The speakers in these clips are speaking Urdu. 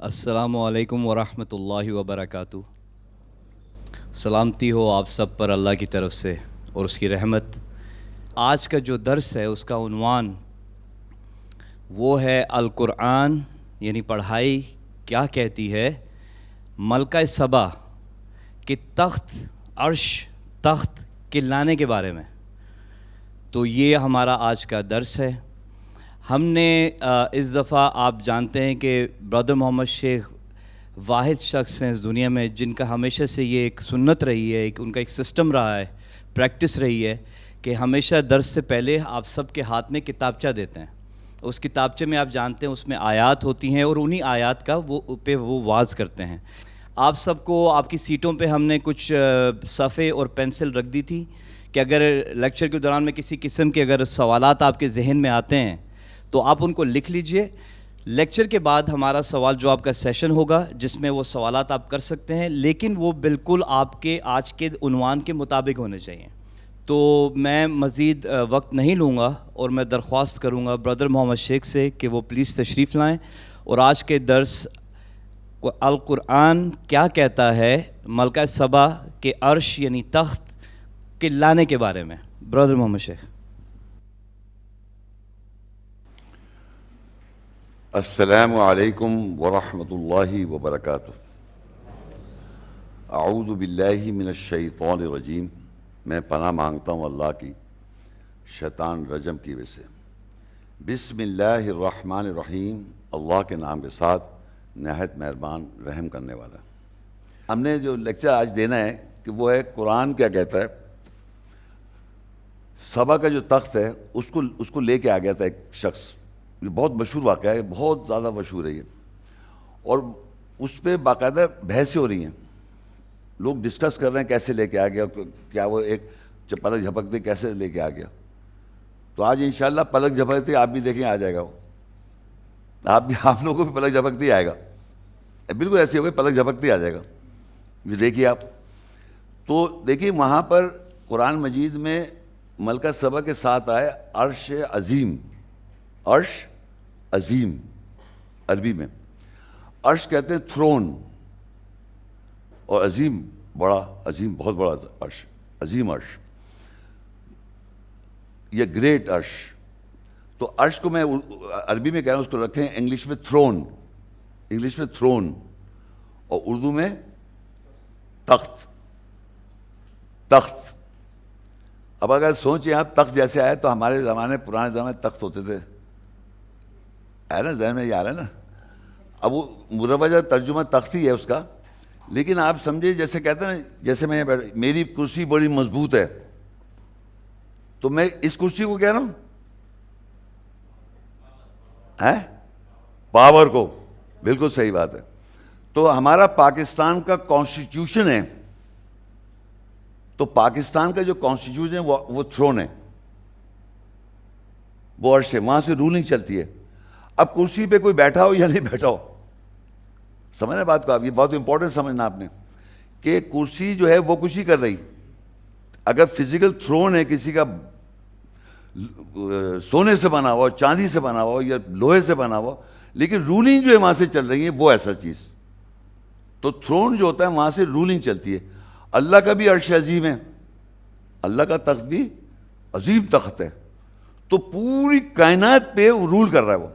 السلام علیکم ورحمۃ اللہ وبرکاتہ۔ سلامتی ہو آپ سب پر اللہ کی طرف سے اور اس کی رحمت۔ آج کا جو درس ہے، اس کا عنوان وہ ہے القرآن یعنی پڑھائی کیا کہتی ہے؟ ملکہ صبا کہ تخت، عرش تخت، کے لانے کے بارے میں۔ تو یہ ہمارا آج کا درس ہے۔ ہم نے اس دفعہ آپ جانتے ہیں کہ برادر محمد شیخ واحد شخص ہیں اس دنیا میں جن کا ہمیشہ سے یہ ایک سنت رہی ہے، ایک ان کا ایک سسٹم رہا ہے، پریکٹس رہی ہے کہ ہمیشہ درس سے پہلے آپ سب کے ہاتھ میں کتابچہ دیتے ہیں۔ اس کتابچے میں آپ جانتے ہیں، اس میں آیات ہوتی ہیں اور انہی آیات کا وہ، پہ وہ واز کرتے ہیں۔ آپ سب کو، آپ کی سیٹوں پہ ہم نے کچھ صفحے اور پینسل رکھ دی تھی کہ اگر لیکچر کے دوران میں کسی قسم کے اگر سوالات آپ کے ذہن میں آتے ہیں تو آپ ان کو لکھ لیجیے۔ لیکچر کے بعد ہمارا سوال جواب کا سیشن ہوگا، جس میں وہ سوالات آپ کر سکتے ہیں، لیکن وہ بالکل آپ کے آج کے عنوان کے مطابق ہونے چاہیے۔ تو میں مزید وقت نہیں لوں گا اور میں درخواست کروں گا بردر محمد شیخ سے کہ وہ پلیز تشریف لائیں۔ اور آج کے درس القرآن کیا کہتا ہے، ملکہ صبا کے عرش یعنی تخت، کے لانے کے بارے میں۔ برادر محمد شیخ۔ السلام علیکم ورحمۃ اللہ وبرکاتہ اعوذ باللہ من الشیطان الرجیم میں پناہ مانگتا ہوں اللہ کی شیطان رجم کی وجہ سے. بسم اللہ الرحمن الرحیم. اللہ کے نام کے ساتھ نہایت مہربان رحم کرنے والا. ہم نے جو لیکچر آج دینا ہے کہ وہ ہے قرآن کیا کہتا ہے. صبا کا جو تخت ہے، اس کو اس کو لے کے آ گیا تھا ایک شخص. یہ بہت مشہور واقعہ ہے، بہت زیادہ مشہور ہے یہ۔ اور اس پہ باقاعدہ بحثیں ہو رہی ہیں۔ لوگ ڈسکس کر رہے ہیں کیسے لے کے آ گیا، کیا وہ ایک پلک جھپکتے کیسے لے کے آ گیا۔ تو آج انشاءاللہ پلک جھپکتے آپ بھی دیکھیں، آ جائے گا وہ۔ آپ بھی، آپ لوگوں کو بھی پلک جھپکتے آئے گا۔ بالکل ایسے ہوگا پلک جھپکتے آ جائے گا۔ یہ دیکھیے آپ۔ تو دیکھیے، وہاں پر قرآن مجید میں ملکہ صبح کے ساتھ آئے عرش عظیم۔ عرش عظیم عربی میں۔ عرش کہتے ہیں تھرون اور عظیم بڑا، عظیم بہت بڑا عرش، عظیم عرش۔ یہ گریٹ عرش۔ تو عرش کو میں عربی میں کہہ رہا ہوں اس کو رکھیں، انگلش میں تھرون انگلش میں تھرون اور اردو میں تخت تخت۔ اب اگر سوچیں آپ تخت جیسے آئے تو ہمارے زمانے، پرانے زمانے تخت ہوتے تھے۔ ہے نا، ذہن میں یہ آ رہا ہے نا؟ اب وہ مروجہ ترجمہ تختی ہے اس کا، لیکن آپ سمجھے جیسے کہتے ہیں نا، جیسے میں میری کرسی بڑی مضبوط ہے، تو میں اس کرسی کو کہہ رہا ہوں؟ ہے؟ پاور کو، بالکل صحیح بات ہے۔ تو ہمارا پاکستان کا کانسٹیٹیوشن ہے۔ تو پاکستان کا جو کانسٹیٹیوشن ہے، وہ تھرون ہے۔ وہ عرش ہے، وہاں سے رولنگ چلتی ہے۔ اب کرسی پہ کوئی بیٹھا ہو یا نہیں بیٹھا ہو؟ سمجھنا بات کو آپ، یہ بہت امپورٹنٹ سمجھنا آپ نے کہ کرسی جو ہے وہ کچھ ہی کر رہی۔ اگر فزیکل تھرون ہے، کسی کا سونے سے بنا ہوا، چاندی سے بنا ہوا، یا لوہے سے بنا ہوا، لیکن رولنگ جو ہے وہاں سے چل رہی ہے، وہ ایسا چیز۔ تو تھرون جو ہوتا ہے، وہاں سے رولنگ چلتی ہے۔ اللہ کا بھی عرش عظیم ہے۔ اللہ کا تخت بھی عظیم تخت ہے۔ تو پوری کائنات پہ وہ رول کر رہا ہے وہ۔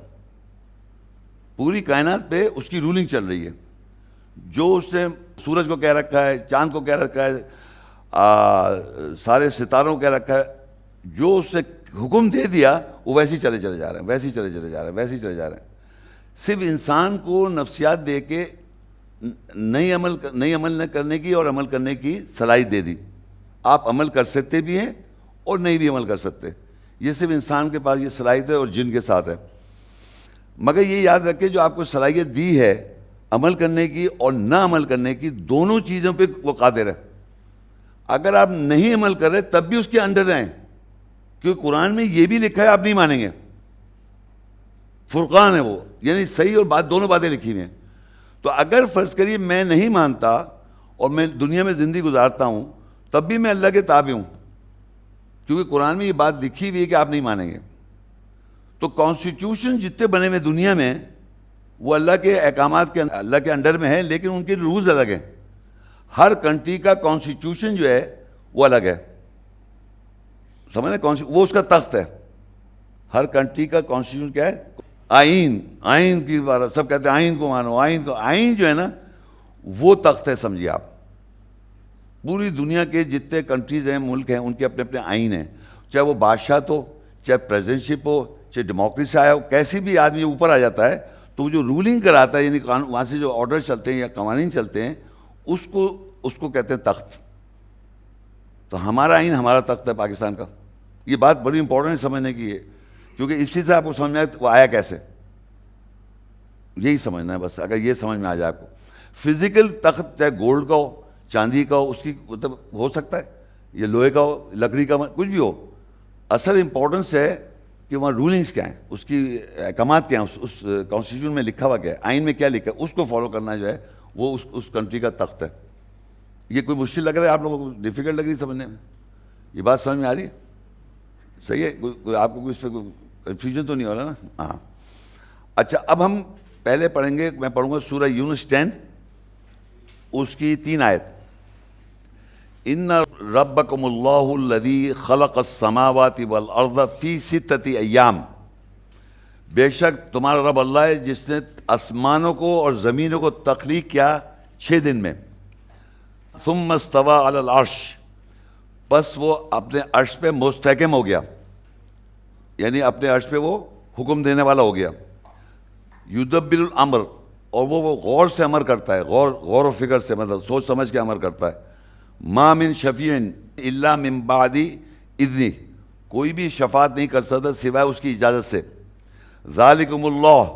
پوری کائنات پہ اس کی رولنگ چل رہی ہے۔ جو اس نے سورج کو کہہ رکھا ہے، چاند کو کہہ رکھا ہے سارے ستاروں کو کہہ رکھا ہے، جو اس نے حکم دے دیا، وہ ویسے ہی چلے چلے جا رہے ہیں، ویسے ہی چلے چلے جا رہے ہیں، ویسے ہی چلے جا رہے ہیں۔ صرف انسان کو نفسیات دے کے نئی عمل نئی عمل نہ کرنے کی اور عمل کرنے کی صلاحیت دے دی۔ آپ عمل کر سکتے بھی ہیں اور نہیں بھی عمل کر سکتے۔ یہ صرف انسان کے پاس یہ صلاحیت ہے اور جن کے ساتھ ہے۔ مگر یہ یاد رکھے جو آپ کو صلاحیت دی ہے عمل کرنے کی اور نہ عمل کرنے کی، دونوں چیزوں پہ وہ قادر ہے اگر آپ نہیں عمل کر رہے، تب بھی اس کے انڈر رہیں۔ کیونکہ قرآن میں یہ بھی لکھا ہے، آپ نہیں مانیں گے۔ فرقان ہے وہ یعنی صحیح اور بات، دونوں باتیں لکھی ہوئی ہیں۔ تو اگر فرض کریے میں نہیں مانتا اور میں دنیا میں زندگی گزارتا ہوں، تب بھی میں اللہ کے تابع ہوں۔ کیونکہ قرآن میں یہ بات لکھی ہوئی ہے کہ آپ نہیں مانیں گے۔ تو کانسٹیٹیوشن جتنے بنے ہوئے دنیا میں، وہ اللہ کے احکامات کے اللہ کے انڈر میں ہیں، لیکن ان کے رولز الگ ہیں۔ ہر کنٹری کا کانسٹیٹیوشن جو ہے، وہ الگ ہے۔ سمجھ کون وہ اس کا تخت ہے۔ ہر کنٹری کا کانسٹیٹیوشن کیا ہے؟ آئین۔ آئین کی بات، سب کہتے ہیں آئین کو مانو، آئین کو۔ آئین جو ہے نا، وہ تخت ہے، سمجھیے آپ۔ پوری دنیا کے جتنے کنٹریز ہیں، ملک ہیں، ان کے اپنے اپنے آئین ہیں۔ چاہے وہ بادشاہ تو، چاہے پریزیڈنٹشپ ہو چاہے ڈیموکریسی آیا ہو، کیسی بھی آدمی اوپر آ جاتا ہے، تو جو رولنگ کراتا ہے یعنی وہاں سے جو آرڈر چلتے ہیں یا قوانین چلتے ہیں، اس کو اس کو کہتے ہیں تخت۔ تو ہمارا آئین، ہمارا تخت ہے پاکستان کا۔ یہ بات بڑی امپورٹنٹ سمجھنے کی ہے کیونکہ اسی سے آپ کو سمجھ میں آئے، وہ آیا کیسے؟ یہی سمجھنا ہے بس، اگر یہ سمجھ میں آ جائے آپ کو۔ فزیکل تخت، چاہے گولڈ کا ہو، چاندی کا ہو، اس کی مطلب ہو سکتا ہے یہ لوہے کا ہو، لکڑی کا کچھ بھی ہو۔ اصل امپورٹنس ہے کہ وہاں رولنگس کیا ہیں؟ اس کی احکامات کیا ہیں؟ اس اس کانسٹیٹیوشن میں لکھا ہوا کیا ہے؟ آئین میں کیا لکھا ہے؟ اس کو فالو کرنا جو ہے، وہ اس اس کنٹری کا تخت ہے۔ یہ کوئی مشکل لگ رہا ہے؟ آپ لوگوں کو ڈیفیکلٹ لگ رہی ہے سمجھنے میں؟ یہ بات سمجھ میں آ رہی ہے؟ صحیح ہے؟ کوئی آپ کو کوئی اس پہ کنفیوژن تو نہیں ہو رہا نا؟ ہاں۔ اچھا اب ہم پہلے پڑھیں گے، میں پڑھوں گا سورہ یونس ٹین۔ اس کی تین آیت۔ ان ربکم اللہ الذی خلق السماوات والارض فی ستتی ایام۔ بے شک تمہارا رب اللہ ہے جس نے آسمانوں کو اور زمینوں کو تخلیق کیا چھ دن میں۔ ثم استوى علی العرش۔ بس وہ اپنے عرش پہ مستحکم ہو گیا۔ یعنی اپنے عرش پہ وہ حکم دینے والا ہو گیا۔ یدبر الامر اور وہ وہ غور سے عمر کرتا ہے، غور غور و فکر سے مطلب سوچ سمجھ کے عمر کرتا ہے۔ ما من شفیعن الا من بعدی اذنی، کوئی بھی شفاعت نہیں کر سکتا سوائے اس کی اجازت سے۔ ذالکم اللہ،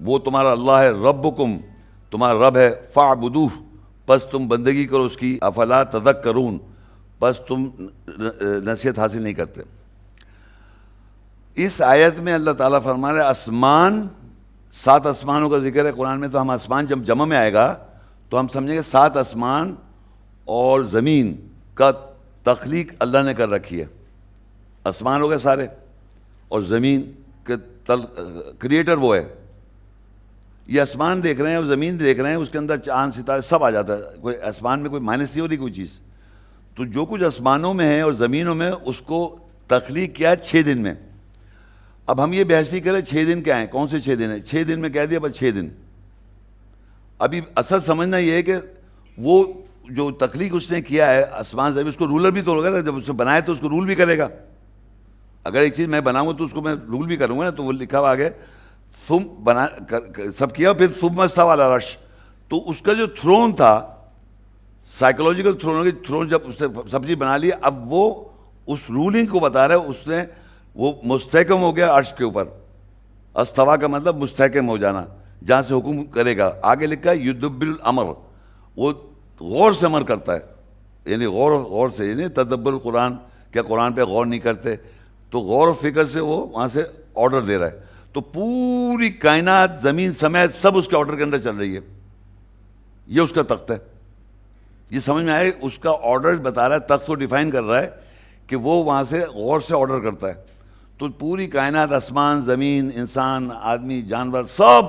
وہ تمہارا اللہ ہے، ربکم، تمہارا رب ہے فعبدوہ پس تم بندگی کرو اس کی، افلا تذکرون، پس تم نصیحت حاصل نہیں کرتے۔ اس آیت میں اللہ تعالیٰ فرما رہے آسمان، سات آسمانوں کا ذکر ہے، قرآن میں تو ہم آسمان جب جمع میں آئے گا تو ہم سمجھیں گے سات آسمان اور زمین کا تخلیق اللہ نے کر رکھی ہے۔ آسمان ہو گئے سارے اور زمین کے تل کریٹر وہ ہے۔ یہ آسمان دیکھ رہے ہیں اور زمین دیکھ رہے ہیں، اس کے اندر چاند، ستارے سب آ جاتا ہے۔ کوئی آسمان میں کوئی مائنس نہیں ہو رہی کوئی چیز۔ تو جو کچھ آسمانوں میں ہے اور زمینوں میں، اس کو تخلیق کیا ہے چھ دن میں۔ اب ہم یہ بحث نہیں کریں، چھ دن کیا ہیں؟ کون سے چھ دن ہیں؟ چھ دن میں کہہ دیا، بس چھ دن۔ ابھی اصل سمجھنا یہ ہے کہ وہ جو تخلیق اس نے کیا ہے، آسمان زمین اس کو رولر بھی تو ہوگا نا، جب اس نے بنایا تو اس کو رول بھی کرے گا۔ اگر ایک چیز میں بناؤں گا تو اس کو میں رول بھی کروں گا نا، تو وہ لکھا ہوا آگے تم بنا سب کیا، پھر تم مست والا رش تو اس کا جو تھرون تھا سائیکولوجیکل تھرون تھرون جب اس نے سبزی بنا لی، اب وہ اس رولنگ کو بتا رہا ہے، اس نے وہ مستحکم ہو گیا عرش کے اوپر۔ استوا کا مطلب مستحکم ہو جانا، جہاں سے حکم کرے گا۔ آگے لکھا ہے یدبر الامر وہ غور سے عمر کرتا ہے۔ یعنی غور غور سے یعنی تدبر القرآن، کیا قرآن پہ غور نہیں کرتے۔ تو غور و فکر سے وہ وہاں سے آرڈر دے رہا ہے۔ تو پوری کائنات، زمین، سمیت سب اس کے آرڈر کے اندر چل رہی ہے۔ یہ اس کا تخت ہے۔ یہ سمجھ میں آئے اس کا آرڈر بتا رہا ہے، تخت کو ڈیفائن کر رہا ہے کہ وہ وہاں سے غور سے آرڈر کرتا ہے۔ تو پوری کائنات، آسمان، زمین، انسان، آدمی، جانور، سب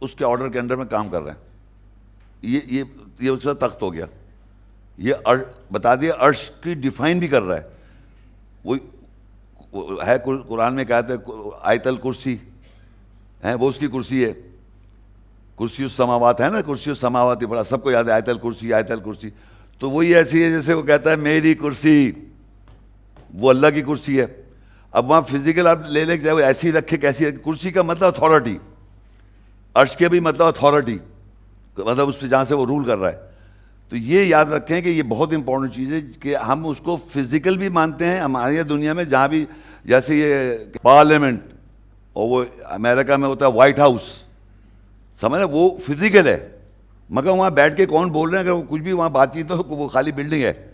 اس کے آرڈر کے اندر میں کام کر رہے ہیں۔ یہ یہ یہ اس کا تخت ہو گیا۔ یہ بتا دیا عرش کی ڈیفائن بھی کر رہا ہے۔ وہ ہے قرآن میں کہتے ہیں آیت الکرسی ہے وہ اس کی کرسی ہے۔ کرسی السماوات ہے نا، کرسی السماوات ہی بڑا، سب کو یاد ہے آیت الکرسی آیت الکرسی۔ تو وہی ایسی ہے جیسے وہ کہتا ہے میری کرسی، وہ اللہ کی کرسی ہے۔ اب وہاں فزیکل آپ لے لے کے جائے وہ ایسی رکھے کیسی رکھے کرسی کا مطلب اتھارٹی عرش کے بھی مطلب اتھارٹی مطلب اس پہ جہاں سے وہ رول کر رہا ہے۔ تو یہ یاد رکھیں کہ یہ بہت امپورٹنٹ چیز ہے کہ ہم اس کو فزیکل بھی مانتے ہیں، ہماری دنیا میں جہاں بھی جیسے یہ پارلیمنٹ اور وہ امریکہ میں ہوتا ہے وائٹ ہاؤس سمجھ وہ فزیکل ہے۔ مگر وہاں بیٹھ کے کون بول رہے ہیں؟ اگر وہ کچھ بھی وہاں بات چیت ہو وہ خالی بلڈنگ ہے۔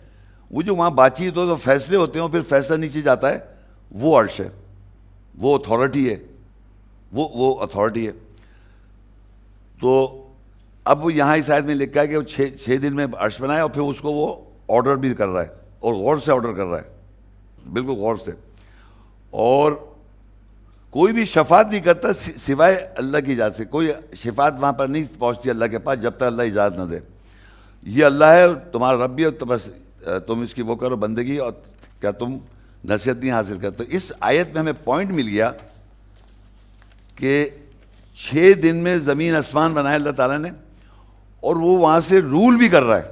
وہ جو وہاں بات چیت ہو تو فیصلے ہوتے ہیں پھر فیصلہ نیچے جاتا ہے، وہ عرش ہے۔ وہ اتھارٹی ہے۔ وہ وہ اتھارٹی ہے۔ تو اب وہ یہاں اس آیت میں لکھا ہے کہ وہ چھ چھ دن میں عرش بنایا اور پھر اس کو وہ آرڈر بھی کر رہا ہے اور غور سے آرڈر کر رہا ہے۔ بالکل غور سے۔ اور کوئی بھی شفاعت نہیں کرتا سوائے اللہ کی اجازت سے۔ کوئی شفاعت وہاں پر نہیں پہنچتی اللہ کے پاس جب تک اللہ اجازت نہ دے۔ یہ اللہ ہے تمہارا رب بھی اور تو بس تم اس کی وہ کرو بندگی اور کیا تم نصیحت نہیں حاصل کرتے۔ اس آیت میں ہمیں پوائنٹ مل گیا کہ چھ دن میں زمین آسمان بنایا اللہ تعالیٰ نے۔ اور وہ وہاں سے رول بھی کر رہا ہے۔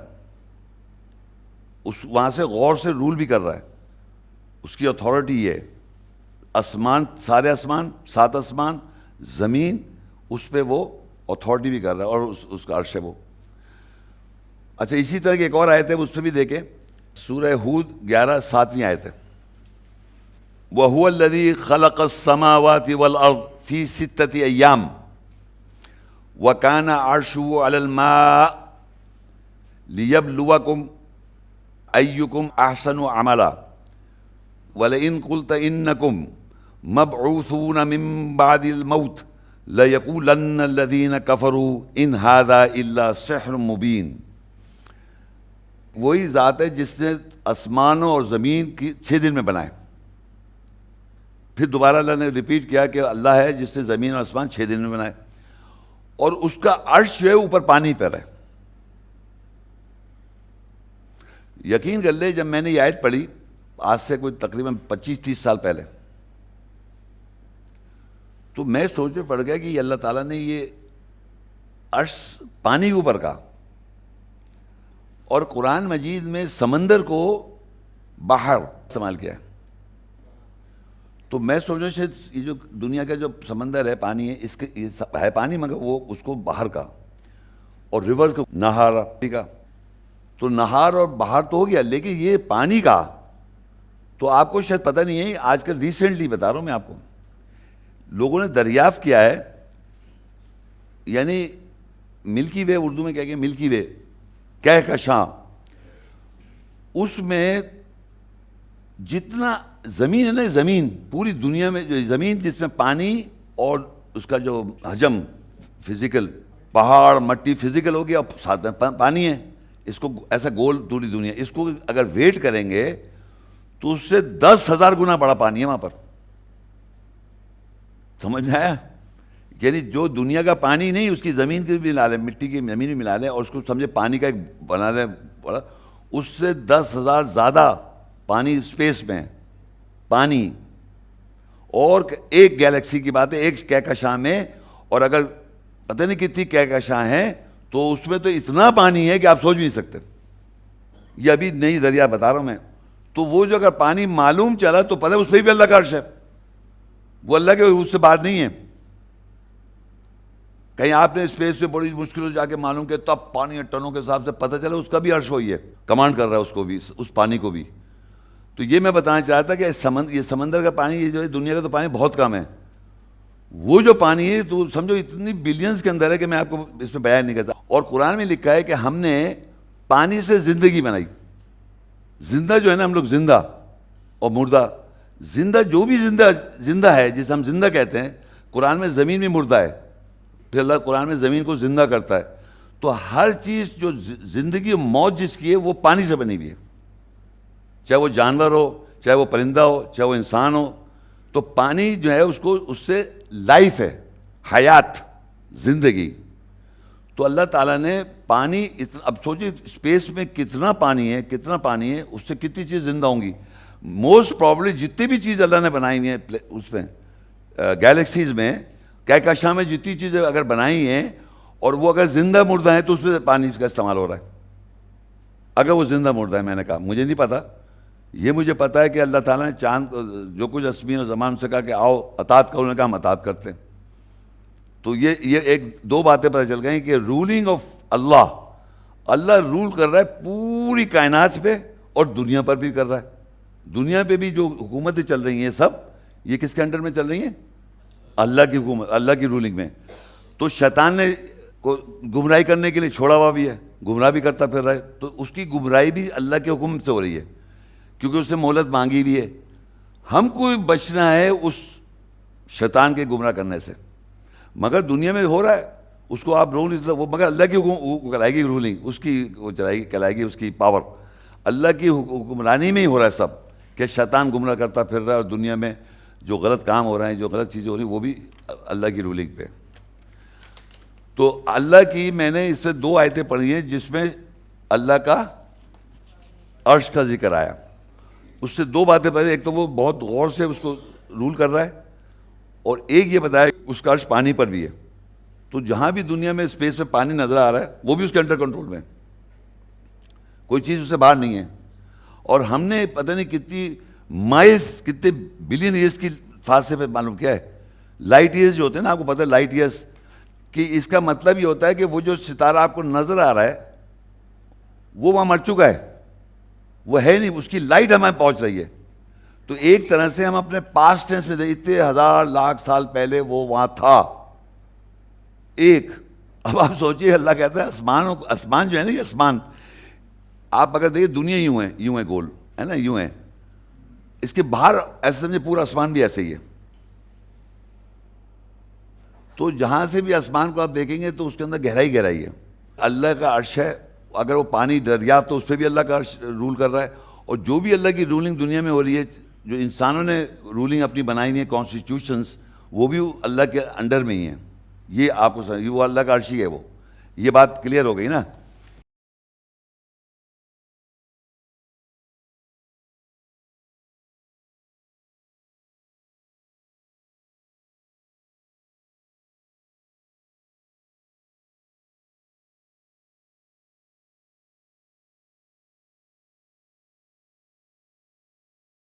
اس وہاں سے غور سے رول بھی کر رہا ہے۔ اس کی اتھارٹی یہ ہے۔ آسمان، سارے آسمان، سات آسمان، زمین، اس پہ وہ اتھارٹی بھی کر رہا ہے اور اس اس کا عرش ہے وہ۔ اچھا اسی طرح کی ایک اور آیت ہے اس پہ بھی دیکھیں۔ سورہ ہود گیارہ، ساتویں آیت ہے۔ وَهُوَ الَّذِي خَلَقَ السَّمَاوَاتِ وَالْأَرْضِ فِي سِتَّةِ أَيَّامٍ۔ وَكَانَ عَرْشُهُ عَلَى الْمَاءِ لِيَبْلُوَكُمْ أَيُّكُمْ أَحْسَنُ عَمَلًا وَلَئِن قُلْتَ إِنَّكُمْ مَبْعُوثُونَ مِن بَعْدِ الْمَوْتِ لَيَقُولَنَّ الَّذِينَ كَفَرُوا إِنْ هَذَا إِلَّا سِحْرٌ مُبِينٌ وہی ذات ہے جس نے آسمانوں اور زمین کی چھ دن میں بنائے پھر دوبارہ اللہ نے ریپیٹ کیا کہ اللہ ہے جس نے زمین اور آسمان چھ دن میں بنائے اور اس کا عرش جو ہے اوپر پانی پر ہے۔ یقین کر لے جب میں نے یہ آیت پڑھی، آج سے کوئی تقریباً پچیس تیس سال پہلے۔ تو میں سوچ میں پڑ گیا کہ یہ اللہ تعالیٰ نے یہ عرش پانی کے اوپر کا اور قرآن مجید میں سمندر کو باہر استعمال کیا۔ ہے تو میں سوچا شاید یہ جو دنیا کا جو سمندر ہے، پانی ہے، اس کے ہے پانی، مگر وہ اس کو باہر کا، اور ریور کو نہار کا۔ تو نہار اور باہر تو ہو گیا، لیکن یہ پانی کا۔ تو آپ کو شاید پتہ نہیں ہے، آج کل ریسنٹلی بتا رہا ہوں میں آپ کو۔ لوگوں نے دریافت کیا ہے یعنی ملکی وے اردو میں کیا کہ ملکی وے، کہہ کشاں اس میں جتنا زمین ہے نا، زمین، پوری دنیا میں جو زمین جس میں پانی اور اس کا جو حجم فزیکل پہاڑ، مٹی فزیکل ہو گیا اور ساتھ میں پانی ہے، اس کو ایسا گول پوری دنیا، اس کو اگر ویٹ کریں گے تو اس سے دس ہزار گنا بڑا پانی ہے وہاں پر۔ سمجھ میں آیا؟ یعنی جو دنیا کا پانی نہیں، اس کی زمین کی بھی ملا لیں، مٹی کی زمین بھی ملا لیں اور اس کو سمجھے پانی کا ایک بنا لیں، بڑا، اس سے دس ہزار زیادہ پانی اسپیس میں، پانی۔ اور ایک گیلیکسی کی بات ہے ایک کہکشاں میں، اور اگر پتہ نہیں کتنی کہکشاں ہیں، تو اس میں تو اتنا پانی ہے کہ آپ سوچ بھی نہیں سکتے۔ یہ ابھی نئی ذریعہ بتا رہا ہوں میں۔ تو وہ جو اگر پانی معلوم چلا، تو پتہ اس پہ بھی اللہ کا عرش ہے۔ وہ اللہ کے اس سے بات نہیں ہے۔ کہیں آپ نے اسپیس پہ بڑی مشکل سے جا کے معلوم کہ تب پانی ٹنوں کے حساب سے پتہ چلا، اس کا بھی عرش وہی ہے۔ کمانڈ کر رہا ہے اس کو بھی، اس پانی کو بھی۔ تو یہ میں بتانا چاہتا تھا کہ سمند یہ سمندر کا پانی، یہ جو ہے دنیا کا تو پانی بہت کم ہے۔ وہ جو پانی ہے، تو سمجھو اتنی بلینز کے اندر ہے کہ میں آپ کو اس میں بیان نہیں کرتا۔ اور قرآن میں لکھا ہے کہ ہم نے پانی سے زندگی بنائی۔ زندہ جو ہے نا، ہم لوگ زندہ اور مردہ۔ زندہ جو بھی زندہ زندہ ہے، جسے ہم زندہ کہتے ہیں، قرآن میں زمین بھی مردہ ہے۔ پھر اللہ قرآن میں زمین کو زندہ کرتا ہے۔ تو ہر چیز جو زندگی اور موت جس کی ہے، وہ پانی سے بنی ہوئی ہے۔ چاہے وہ جانور ہو، چاہے وہ پرندہ ہو، چاہے وہ انسان ہو، تو پانی جو ہے اس کو، اس سے لائف ہے، حیات، زندگی۔ تو اللہ تعالیٰ نے پانی اتنا، اب سوچیں اسپیس میں کتنا پانی ہے، کتنا پانی ہے، اس سے کتنی چیز زندہ ہوں گی۔ موسٹ پرابلی جتنی بھی چیز اللہ نے بنائی ہوئی ہیں اس میں گیلیکسیز میں کہکشاں میں جتنی چیزیں اگر بنائی ہیں، اور وہ اگر زندہ مردہ ہیں تو اس میں پانی کا استعمال ہو رہا ہے۔ اگر وہ زندہ مردہ ہے میں نے کہا، مجھے نہیں پتا۔ یہ مجھے پتا ہے کہ اللہ تعالیٰ نے چاند جو کچھ اسمین و زمان سے کہا کہ آؤ، اطاعت کرو نے کہا ہم اطاعت کرتے ہیں۔ تو یہ یہ ایک دو باتیں پتہ چل گئیں کہ رولنگ آف اللہ اللہ رول کر رہا ہے پوری کائنات پہ اور دنیا پر بھی کر رہا ہے۔ دنیا پہ بھی جو حکومتیں چل رہی ہیں سب، یہ کس کے انڈر میں چل رہی ہیں؟ اللہ کی حکومت، اللہ کی رولنگ میں۔ تو شیطان نے کو گمراہی کرنے کے لیے چھوڑا ہوا بھی ہے، گمراہ بھی کرتا پھر رہا ہے۔ تو اس کی گمراہی بھی اللہ کے حکم سے ہو رہی ہے۔ کیونکہ اس نے مہلت مانگی بھی ہے۔ ہم کو بچنا ہے اس شیطان کے گمراہ کرنے سے۔ مگر دنیا میں ہو رہا ہے، اس کو آپ رول نہیں وہ مگر اللہ کی کہلائے گی رولنگ اس کی وہ چلائے گی کہلائے گی اس کی پاور اللہ کی حکمرانی میں ہی ہو رہا ہے سب، کہ شیطان گمراہ کرتا پھر رہا ہے اور دنیا میں جو غلط کام ہو رہے ہیں جو غلط چیزیں ہو رہی ہیں، وہ بھی اللہ کی رولنگ پہ۔ تو اللہ کی میں نے اس سے دو آیتیں پڑھی ہیں جس میں اللہ کا عرش کا ذکر آیا۔ اس سے دو باتیں پڑھی ایک تو وہ بہت غور سے اس کو رول کر رہا ہے، اور ایک یہ بتایا اس کا عرش پانی پر بھی ہے۔ تو جہاں بھی دنیا میں اسپیس میں پانی نظر آ رہا ہے، وہ بھی اس کے انڈر کنٹرول میں ہے۔ کوئی چیز اس سے باہر نہیں ہے۔ اور ہم نے پتہ نہیں کتنی مائز کتنے بلین ایئرس کی فاصلے پہ معلوم کیا ہے؟ لائٹ ایئرس جو ہوتے ہیں نا، آپ کو پتہ ہے لائٹ ایئرس کہ اس کا مطلب یہ ہوتا ہے کہ وہ جو ستارہ آپ کو نظر آ رہا ہے، وہ وہاں مر چکا ہے۔ وہ ہے نہیں، اس کی لائٹ ہمیں پہنچ رہی ہے۔ تو ایک طرح سے ہم اپنے پاسٹ ٹینس میں اتنے ہزار لاکھ سال پہلے وہ وہاں تھا۔ ایک، اب آپ سوچئے اللہ کہتا ہے آسمان آسمان جو ہے نا، یہ آسمان۔ آپ اگر دیکھیں، دنیا یوں ہے یوں ہے گول، ہے نا، یوں ہے۔ اس کے باہر ایسے سمجھے پورا آسمان بھی ایسے ہی ہے۔ تو جہاں سے بھی آسمان کو آپ دیکھیں گے تو اس کے اندر گہرائی گہرائی ہے۔ اللہ کا عرش ہے اگر وہ پانی دریافت تو اس پہ بھی اللہ کا عرش رول کر رہا ہے۔ اور جو بھی اللہ کی رولنگ دنیا میں ہو رہی ہے، جو انسانوں نے رولنگ اپنی بنائی ہوئی ہے کانسٹیٹیوشنس وہ بھی اللہ کے انڈر میں ہی ہیں۔ یہ آپ کو سمجھ وہ اللہ کا عرشی ہے وہ۔ یہ بات کلیئر ہو گئی نا؟